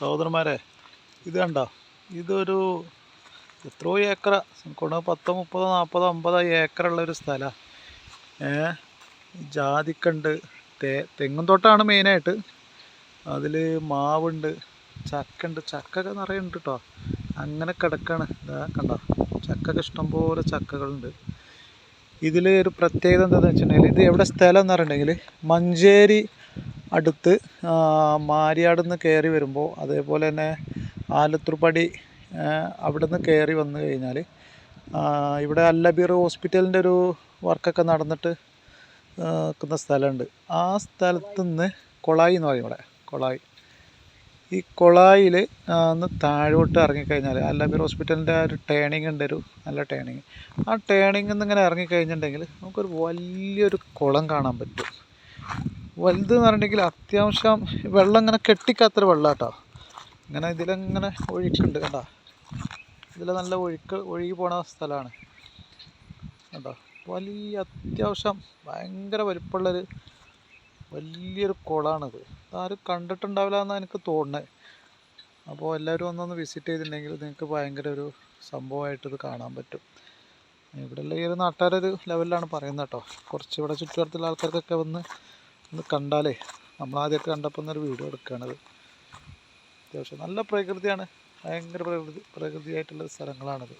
സഹോദരന്മാരെ ഇത് കണ്ടോ? ഇതൊരു എത്രയോ ഏക്കർ കൊണ്ട് പത്തോ മുപ്പതോ നാൽപ്പതോ അമ്പതോ ഏക്കറുള്ള ഒരു സ്ഥലമാണ് ജാതിക്കുണ്ട് തേ തെങ്ങും തോട്ടമാണ് മെയിനായിട്ട്. അതിൽ മാവുണ്ട് ചക്കുണ്ട് ചക്കൊക്കെ നിറയെ ഉണ്ട് കേട്ടോ അങ്ങനെ കിടക്കാണ്. ഇതാ കണ്ടോ? ചക്കൊക്കെ ഇഷ്ടംപോലെ ചക്കകളുണ്ട്. ഇതിൽ ഒരു പ്രത്യേകത എന്താണെന്ന് വെച്ചിട്ടുണ്ടെങ്കിൽ ഇത് എവിടെ സ്ഥലം എന്ന് പറഞ്ഞിട്ടുണ്ടെങ്കിൽ മഞ്ചേരി അടുത്ത് മാരിയാട് നിന്ന് കയറി വരുമ്പോൾ അതേപോലെ തന്നെ ആലത്തൂർപ്പടി അവിടെ നിന്ന് കയറി വന്നു കഴിഞ്ഞാൽ ഇവിടെ അല്ലബീർ ഹോസ്പിറ്റലിന്റെ ഒരു വർക്കൊക്കെ നടന്നിട്ട് നിൽക്കുന്ന സ്ഥലമുണ്ട്. ആ സ്ഥലത്ത് നിന്ന് കൊളായി എന്ന് പറയും ഇവിടെ കൊളായി. ഈ കൊളായിൽ ഒന്ന് താഴോട്ട് ഇറങ്ങിക്കഴിഞ്ഞാൽ അല്ലബീർ ഹോസ്പിറ്റലിന്റെ ഒരു ടേണിംഗ് ഉണ്ട് ഒരു നല്ല ടേണിങ് ആ ടേണിങ്ങിൽ നിന്ന് ഇങ്ങനെ ഇറങ്ങിക്കഴിഞ്ഞിട്ടുണ്ടെങ്കിൽ നമുക്കൊരു വലിയൊരു കുളം കാണാൻ പറ്റും. വലുത് എന്ന് പറഞ്ഞിട്ടുണ്ടെങ്കിൽ അത്യാവശ്യം വെള്ളം ഇങ്ങനെ കെട്ടിക്കാത്തൊരു വെള്ളം കേട്ടോ ഇങ്ങനെ ഇതിലിങ്ങനെ ഒഴുക്കുണ്ട് കേട്ടോ ഇതിൽ നല്ല ഒഴുക്ക് ഒഴുകി പോണ സ്ഥലമാണ്. കേട്ടോ വലിയ അത്യാവശ്യം ഭയങ്കര വലിപ്പമുള്ളൊരു വലിയൊരു കുളമാണിത്. ആരും കണ്ടിട്ടുണ്ടാവില്ല എന്നാണ് എനിക്ക് തോന്നുന്നത് അപ്പോൾ എല്ലാവരും ഒന്നൊന്ന് വിസിറ്റ് ചെയ്തിട്ടുണ്ടെങ്കിൽ നിങ്ങൾക്ക് ഭയങ്കര ഒരു സംഭവമായിട്ട് ഇത് കാണാൻ പറ്റും. ഇവിടെയുള്ള ഈ ഒരു നാട്ടുകാരൊരു ലെവലിലാണ് പറയുന്നത് കേട്ടോ. കുറച്ച് ഇവിടെ ചുറ്റുപാടത്തുള്ള ആൾക്കാർക്കൊക്കെ വന്ന് ഒന്ന് കണ്ടാലേ നമ്മൾ ആദ്യമൊക്കെ കണ്ടപ്പോൾ ഒന്നൊരു വീഡിയോ എടുക്കുകയാണത്. അത്യാവശ്യം നല്ല പ്രകൃതിയാണ്. ഭയങ്കര പ്രകൃതി പ്രകൃതിയായിട്ടുള്ള സ്ഥലങ്ങളാണിത്.